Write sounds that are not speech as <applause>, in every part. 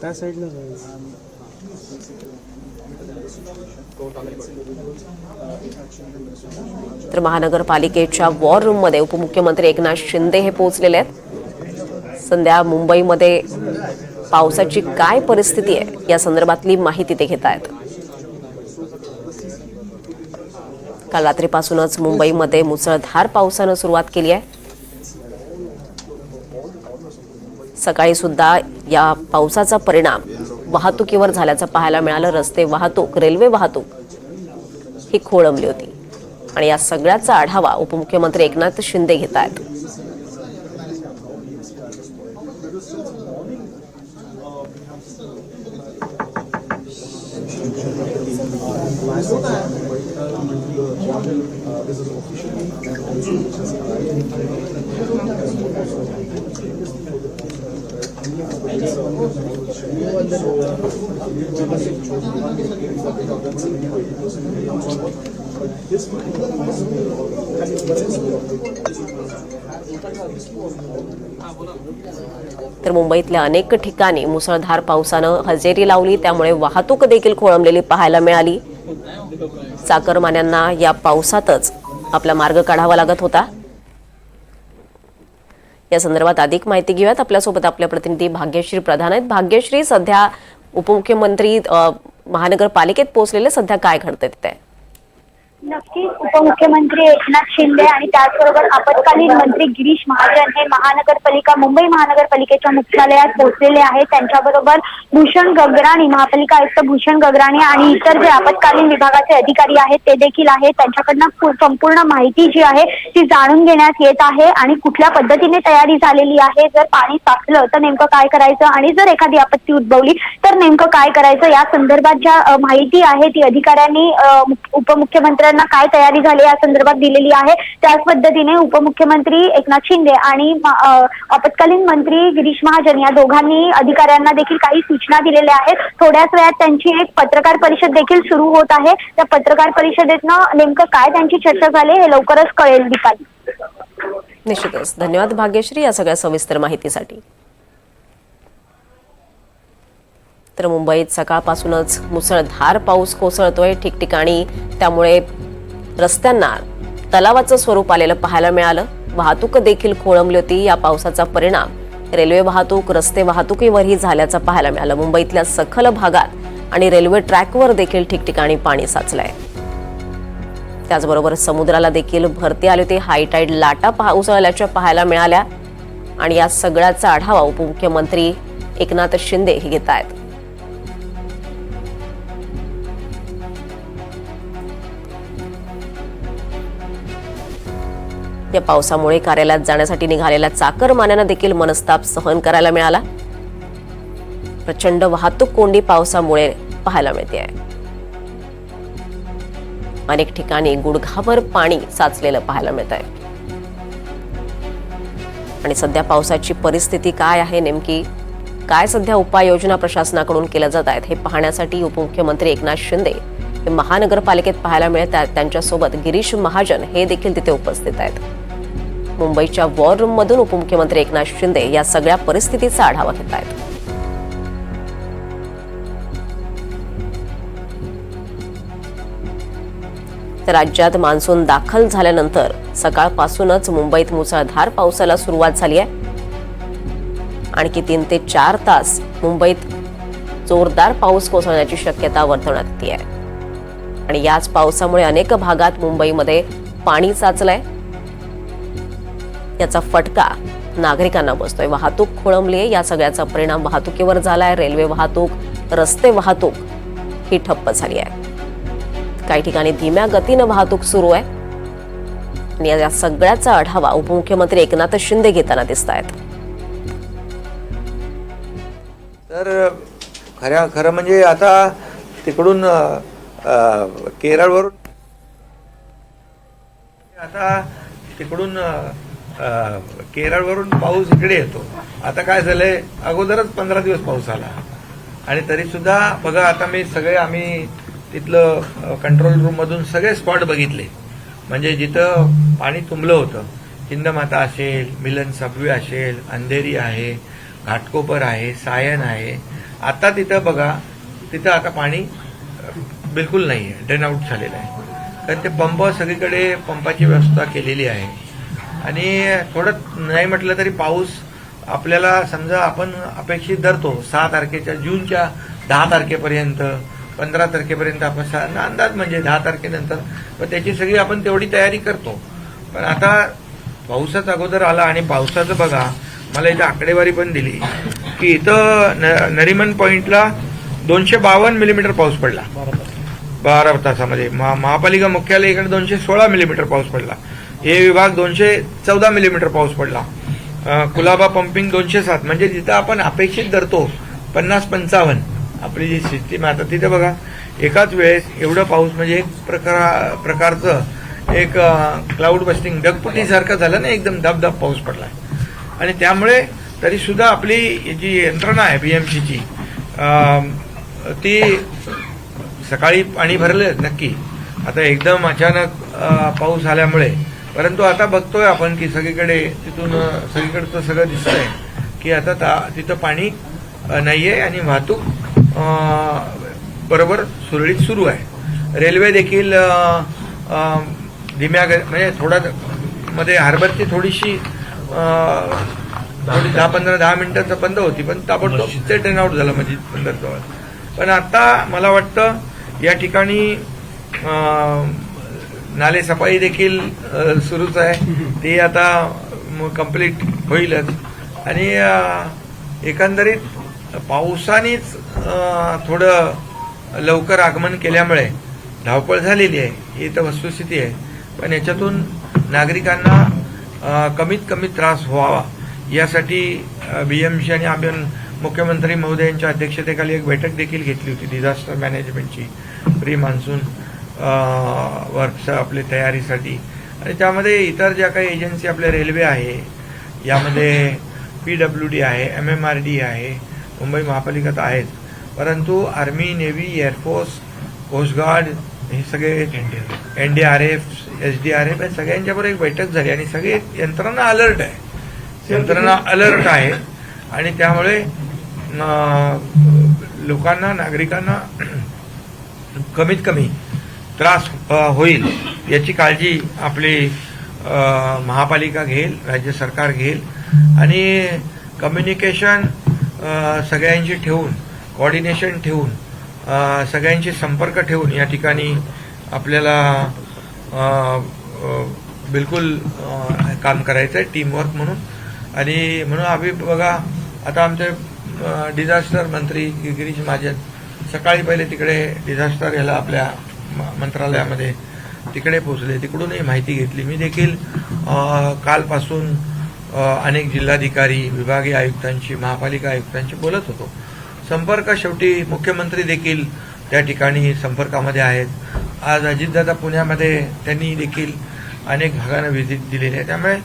त्या साईडला तर महानगरपालिकेच्या वॉर रूममध्ये उपमुख्यमंत्री एकनाथ शिंदे हे पोहोचलेले आहेत. संध्या मुंबईमध्ये पावसाची काय परिस्थिती आहे या संदर्भातली माहिती ते घेत आहेत काल रात्रीपासूनच मुंबईमध्ये मुसळधार पावसानं सुरुवात केली आहे. सकाळी सुद्धा या पावसाचा परिणाम वाहतुकीवर झाल्याचं पाहायला मिळालं. रस्ते वाहतूक रेल्वे वाहतूक ही खोळंबली होती. आणि या सगळ्याचा आढावा उपमुख्यमंत्री एकनाथ शिंदे घेत आहेत. तर मुंबईतल्या अनेक ठिकाणी मुसळधार पावसानं हजेरी लावली त्यामुळे वाहतूक देखील खोळंबलेली पाहायला मिळाली. चाकरमान्यांना या पावसातच आपला मार्ग काढावा लागत होता. या संदर्भात अधिक माहिती घेऊयात. आपल्यासोबत आपल्या प्रतिनिधी भाग्यश्री प्रधान आहेत. भाग्यश्री सध्या उपमुख्यमंत्री महानगरपालिकेत पोहोचलेले सध्या काय घडतं तिथे? नक्कीच. उपमुख्यमंत्री एकनाथ शिंदे आणि त्याचबरोबर आपत्कालीन मंत्री गिरीश महाजन हे महानगरपालिका मुंबई महानगरपालिकेच्या मुख्यालयात पोहोचलेले आहेत. त्यांच्याबरोबर भूषण गगराणी महापालिका आयुक्त भूषण गगराणी आणि इतर जे आपत्कालीन विभागाचे अधिकारी आहेत ते देखील आहेत. त्यांच्याकडनं संपूर्ण माहिती जी आहे ती जाणून घेण्यात येत आहे आणि कुठल्या पद्धतीने तयारी झालेली आहे जर पाणी साचलं तर नेमकं काय करायचं आणि जर एखादी आपत्ती उद्भवली तर नेमकं काय करायचं या संदर्भात ज्या माहिती आहे ती अधिकाऱ्यांनी उपमुख्यमंत्री मुख- काय तयारी झाली या संदर्भात दिलेली आहे? त्याच पद्धतीने उपमुख्यमंत्री एकनाथ शिंदे आणि आपत्कालीन मंत्री गिरीश महाजन या दोघांनी अधिकाऱ्यांना देखील काही सूचना दिलेल्या आहेत. थोड्याच वेळात त्यांची एक पत्रकार परिषद देखील सुरू होत आहे. त्या पत्रकार परिषदेतनं नेमकं काय त्यांची चर्चा झाली हे लवकरच कळेल दीपाली. निश्चितच. धन्यवाद भाग्यश्री या सगळ्या सविस्तर माहितीसाठी. तर मुंबईत सकाळपासूनच मुसळधार पाऊस कोसळतोय ठिकठिकाणी. त्यामुळे रस्त्यांना तलावाचं स्वरूप आलेलं पाहायला मिळालं. वाहतूक देखील खोळंबली होती. या पावसाचा परिणाम रेल्वे वाहतूक रस्ते वाहतुकीवरही झाल्याचं पाहायला मिळालं. मुंबईतल्या सखल भागात आणि रेल्वे ट्रॅकवर देखील ठिकठिकाणी पाणी साचलंय. त्याचबरोबर समुद्राला देखील भरती आली होती. हायटाईड लाटा पहा उसळल्याच्या पाहायला मिळाल्या. आणि या सगळ्याचा आढावा उपमुख्यमंत्री एकनाथ शिंदे हे घेत आहेत. या पावसामुळे कार्यालयात जाण्यासाठी निघालेल्या चाकरमान्यांना देखील मनस्ताप सहन करायला मिळाला. प्रचंड वाहतूक कोंडी पावसामुळे पाहायला मिळते अनेक ठिकाणी गुडघाभर पाणी साचलेलं पाहायला मिळत आहे आणि सध्या पावसाची परिस्थिती काय आहे नेमकी काय सध्या उपाययोजना प्रशासनाकडून केल्या जात आहेत हे पाहण्यासाठी उपमुख्यमंत्री एकनाथ शिंदे हे महानगरपालिकेत पाहायला मिळत आहेत. त्यांच्यासोबत गिरीश महाजन हे देखील तिथे उपस्थित आहेत. मुंबईच्या वॉर रूम मधून उपमुख्यमंत्री एकनाथ शिंदे या सगळ्या परिस्थितीचा आढावा घेत आहेत. राज्यात मान्सून दाखल झाल्यानंतर सकाळपासूनच मुंबईत मुसळधार पावसाला सुरुवात झाली आहे. आणखी तीन ते चार तास मुंबईत जोरदार पाऊस कोसळण्याची शक्यता वर्तवण्यात येते आहे. आणि याच पावसामुळे अनेक भागात मुंबईमध्ये पाणी साचलंय. याचा फटका नागरिकांना बसतोय. वाहतूक खोळंबली आहे. या सगळ्याचा परिणाम वाहतुकीवर झालाय. रेल्वे वाहतूक रस्ते वाहतूक ही ठप्प झाली आहे. काही ठिकाणी धीम्या गतीनं वाहतूक सुरू आहे. आणि या सगळ्याचा आढावा उपमुख्यमंत्री एकनाथ शिंदे घेताना दिसत आहेत तर खऱ्या खरं म्हणजे आता तिकडून केरळवरून आता तिकडून केरळवरून पाऊस इकडे येतो. आता काय झालंय? अगोदरच पंधरा दिवस पाऊस आला. आणि तरी सुद्धा बघा आता मी सगळे आम्ही तिथलं कंट्रोल रूममधून सगळे स्पॉट बघितले. म्हणजे जिथं पाणी तुंबलं होतं हिंदमाता असेल मिलन सबवे असेल अंधेरी आहे घाटकोपर आहे सायन आहे. आता तिथं बघा तिथं आता पाणी बिलकुल नाही आहे ड्रेन आउट झालेलं आहे. कारण ते पंप सगळीकडे पंपाची व्यवस्था केलेली आहे. आणि थोडं नाही म्हटलं तरी पाऊस आपल्याला समजा आपण अपेक्षित धरतो. सहा तारखेच्या जूनच्या दहा तारखेपर्यंत पंधरा तारखेपर्यंत आपण सहा अंदाज म्हणजे दहा तारखेनंतर पण त्याची सगळी आपण तेवढी तयारी करतो. पण आता पाऊसच अगोदर आला आणि पावसाचं बघा मला इथं आकडेवारी पण दिली की इथं न- नरिमन पॉईंटला दोनशे बावन्न मिलीमीटर पाऊस पडला. बारा तासामध्ये. महा- महापालिका मुख्यालय इकडे दोनशे सोळा मिलीमीटर पाऊस पडला. हे विभाग दोनशे चौदा मिलीमीटर पाऊस पडला. कुलाबा पंपिंग दोनशे सात. म्हणजे जिथं आपण अपेक्षित धरतो पन्नास पंचावन्न. आपली जी सिस्टीम आता तिथे बघा एकाच वेळेस एवढं पाऊस म्हणजे एक प्रकार प्रकारचं एक क्लाउड बस्टिंग ढगफुटीसारखं झालं ना एकदम धबधब पाऊस पडला. आणि त्यामुळे तरी सुद्धा आपली जी यंत्रणा आहे बीएमसीची ती सकाळी पाणी भरलं नक्की. आता एकदम अचानक पाऊस आल्यामुळे परंतु आता बघतोय आपण की सगळीकडे तिथून सगळीकडचं सगळं दिसतंय की आता ता- तिथं पाणी अ, नाहीये आणि वाहतूक बरोबर सुरळीत सुरू आहे. रेल्वे देखील धीम्या म्हणजे थोडा मध्ये हार्बरची थोडीशी थोडी दहा पंधरा दहा मिनिटाचं बंद होती पण ताबडतोब ते ट्रेन आउट झालं म्हणजे बंदरजवळ पण आता मला वाटतं या ठिकाणी नाले सफाई देखील सुरूच आहे. ती आता कंप्लीट होईलच. आणि एकंदरीत पावसानेच थोडं लवकर आगमन केल्यामुळे धावपळ झालेली आहे. ही तर वस्तुस्थिती आहे. पण याच्यातून नागरिकांना कमीत कमी त्रास व्हावा. यासाठी बीएमसी आणि आपण मुख्यमंत्री महोदयांच्या अध्यक्षतेखाली एक बैठक देखील घेतली होती. डिझास्टर मॅनेजमेंटची प्री मान्सून वर्कच्या आपल्या तयारीसाठी. आणि त्यामध्ये इतर ज्या काही एजन्सी आपल्या रेल्वे आहे यामध्ये पी डब्ल्यू डी आहे एम एम आर डी आहे मुंबई महापालिका तर आहेच परंतु आर्मी नेव्ही एअरफोर्स कोस्टगार्ड हे सगळे N D R F S D R F या सगळ्यांच्याबरोबर एक बैठक झाली आणि सगळे यंत्रणा अलर्ट आहे. यंत्रणा अलर्ट आहे. आणि त्यामुळे लोकांना नागरिकांना <clears throat> कमीत कमी त्रास होईल याची काळजी आपली महापालिका घेईल राज्य सरकार घेईल. आणि कम्युनिकेशन सगळ्यांशी ठेवून कॉर्डिनेशन ठेवून सगळ्यांशी संपर्क ठेवून या ठिकाणी आपल्याला बिलकुल काम करायचं आहे टीमवर्क म्हणून. आणि म्हणून आम्ही बघा आता आमचे डिझास्टर मंत्री गिरीश महाजन सकाळी पहिले तिकडे डिझास्टर याला आपल्या मंत्रालयामध्ये तिकडे पोहोचले तिकडूनही माहिती घेतली. मी देखील कालपासून अनेक जिल्हाधिकारी विभागीय आयुक्तांशी महापालिका आयुक्तांशी बोलत होतो. संपर्क शेवटी मुख्यमंत्री देखील त्या ठिकाणी संपर्कामध्ये आहेत. आज अजितदादा पुण्यामध्ये त्यांनी देखील अनेक भागांना व्हिजिट दिलेली आहे. त्यामुळे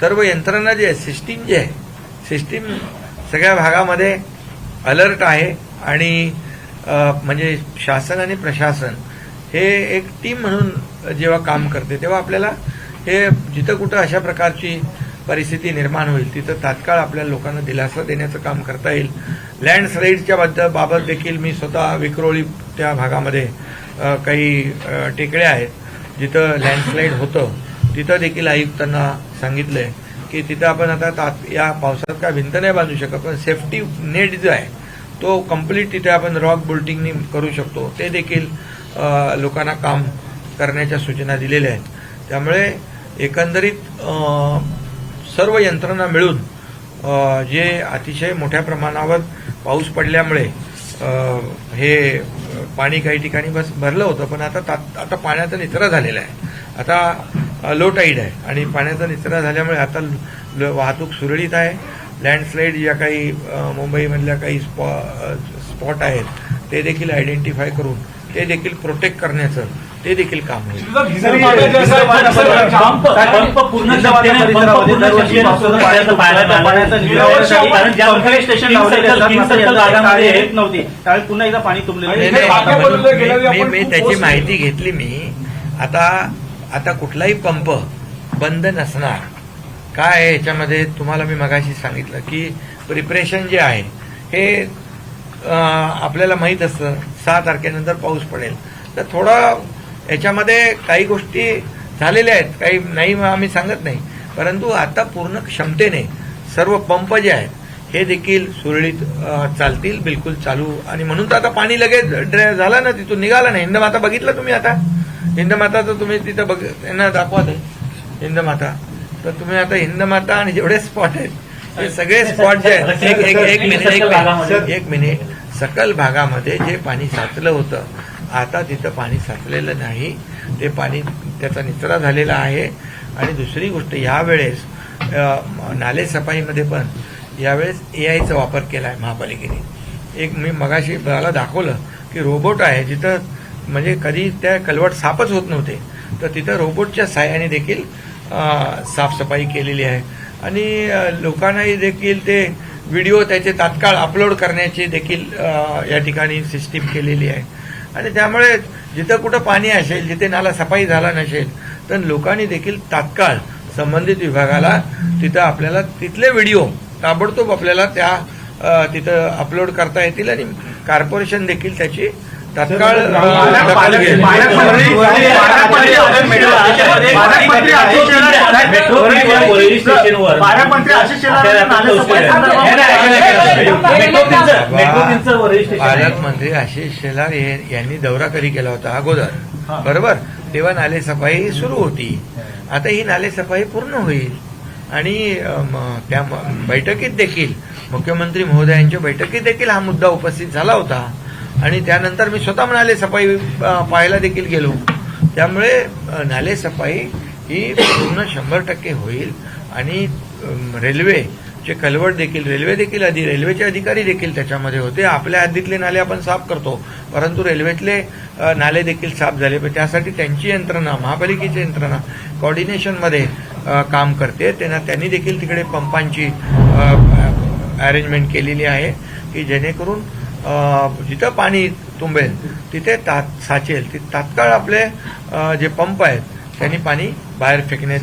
सर्व यंत्रणा जी आहे सिस्टीम जी आहे सिस्टीम सगळ्या भागामध्ये अलर्ट आहे. आणि म्हणजे शासन आणि प्रशासन हे एक टीम म्हणून जेव्हा काम करते तेव्हा आपल्याला हे जिथं कुठं अशा प्रकारची परिस्थिती निर्माण होईल तिथं तात्काळ आपल्या लोकांना दिलासा देण्याचं काम करता येईल. लँडस्लाईडच्या बद्दल बाबत देखील मी स्वतः विक्रोळी त्या भागामध्ये काही टेकड्या आहेत. जिथं लँडस्लाईड होतं तिथं देखील आयुक्तांना सांगितलंय की तिथं आपण आता तात या पावसात काय भिंत नाही बांधू शकत पण सेफ्टी नेट जो आहे तो कंप्लीट तिथे आपण रॉक बोल्टिंगनी करू शकतो. ते देखील लोकांना काम करण्याच्या सूचना दिलेल्या आहेत. त्यामुळे एकंदरीत सर्व यंत्रणा मिळून जे अतिशय मोठ्या प्रमाणावर पाऊस पडल्यामुळे हे पाणी काही ठिकाणी बस भरलं होतं पण आता तात- आता पाण्याचा निचरा झालेला आहे. आता लो टाईड आहे आणि पाण्याचा निचरा झाल्यामुळे आता ल- वाहतूक सुरळीत आहे. लँडस्लाईड ज्या काही मुंबईमधल्या काही स्पॉ स्पॉट आहेत ते देखील आयडेंटिफाय करून ते देखील प्रोटेक्ट करण्याचं ते देखील काम होईल. मी- त्याची पोस्ट माहिती घेतली मी. आता आता कुठलाही पंप बंद नसणार. काय आहे याच्यामध्ये? तुम्हाला मी मगाशी सांगितलं की प्रिपरेशन जे आहे हे आपल्याला माहीत असतं. सहा तारखेनंतर पाऊस पडेल. तर थोडं याच्यामध्ये काही गोष्टी झालेल्या आहेत. काही नाही आम्ही सांगत नाही. परंतु आता पूर्ण क्षमतेने सर्व पंप जे आहेत हे देखील सुरळीत चालतील बिलकुल चालू. आणि म्हणून तर आता पाणी लगेच ड्रे झालं ना तिथून निघालं ना हिंदमाता बघितलं तुम्ही आता? हिंदमाता तुम्ही तिथं बघ त्यांना दाखवा आहे हिंदमाता तर तुम्ही आता हिंदमाता आणि जेवढे स्पॉट आहेत हे सगळे स्पॉट जे आहेत एक एक एक मिनिट एक मिनिट सकल भागामध्ये जे पाणी साचलं होतं आता तिथं पाणी साचलेलं नाही. ते पाणी त्याचा निचरा झालेला आहे. आणि दुसरी गोष्ट यावेळेस नाले सफाईमध्ये पण यावेळेस ए आयचा वापर केला आहे महापालिकेने. एक मी मगाशी मला दाखवलं की रोबोट आहे जिथं म्हणजे कधी त्या कलवट साफच होत नव्हते. तर तिथं रोबोटच्या साह्याने देखील साफसफाई केलेली आहे. आणि लोकांनाही देखील ते व्हिडिओ त्याचे तात्काळ अपलोड करण्याची देखील या ठिकाणी सिस्टीम केलेली आहे. आणि त्यामुळे जिथं कुठं पाणी असेल जिथे नाला सफाई झाला नसेल तर लोकांनी देखील तात्काळ संबंधित विभागाला तिथं आपल्याला तिथले व्हिडिओ ताबडतोब आपल्याला त्या तिथं अपलोड करता येतील आणि कॉर्पोरेशन देखील त्याची तात्काळ दखल घेईल पालकमंत्री आशिष शेलार यांनी हे- दौरा कधी केला होता अगोदर बरोबर तेव्हा नालेसफाई सुरू होती आता ही नालेसफाई पूर्ण होईल आणि त्या बैठकीत देखील मुख्यमंत्री महोदयांच्या बैठकीत देखील हा मुद्दा उपस्थित झाला होता आणि त्यानंतर मी स्वतः नाले सफाई पाहायला देखील गेलो. त्यामुळे नाले सफाई ही पूर्ण शंभर टक्के होईल. आणि रेल्वेचे कलवट देखील रेल्वे देखील आधी रेल्वेचे अधिकारी देखील त्याच्यामध्ये होते. आपल्या हद्दीतले नाले आपण साफ करतो. परंतु रेल्वेतले नाले देखील साफ झाले. पण त्यासाठी त्यांची यंत्रणा महापालिकेची यंत्रणा कॉर्डिनेशनमध्ये काम करते. त्यांना त्यांनी देखील तिकडे पंपांची अरेंजमेंट केलेली आहे की जेणेकरून जिथं पाणी तुंबेल तिथे ता साचेल ते तात्काळ आपले जे पंप आहेत त्यांनी पाणी बाहेर फेकण्यात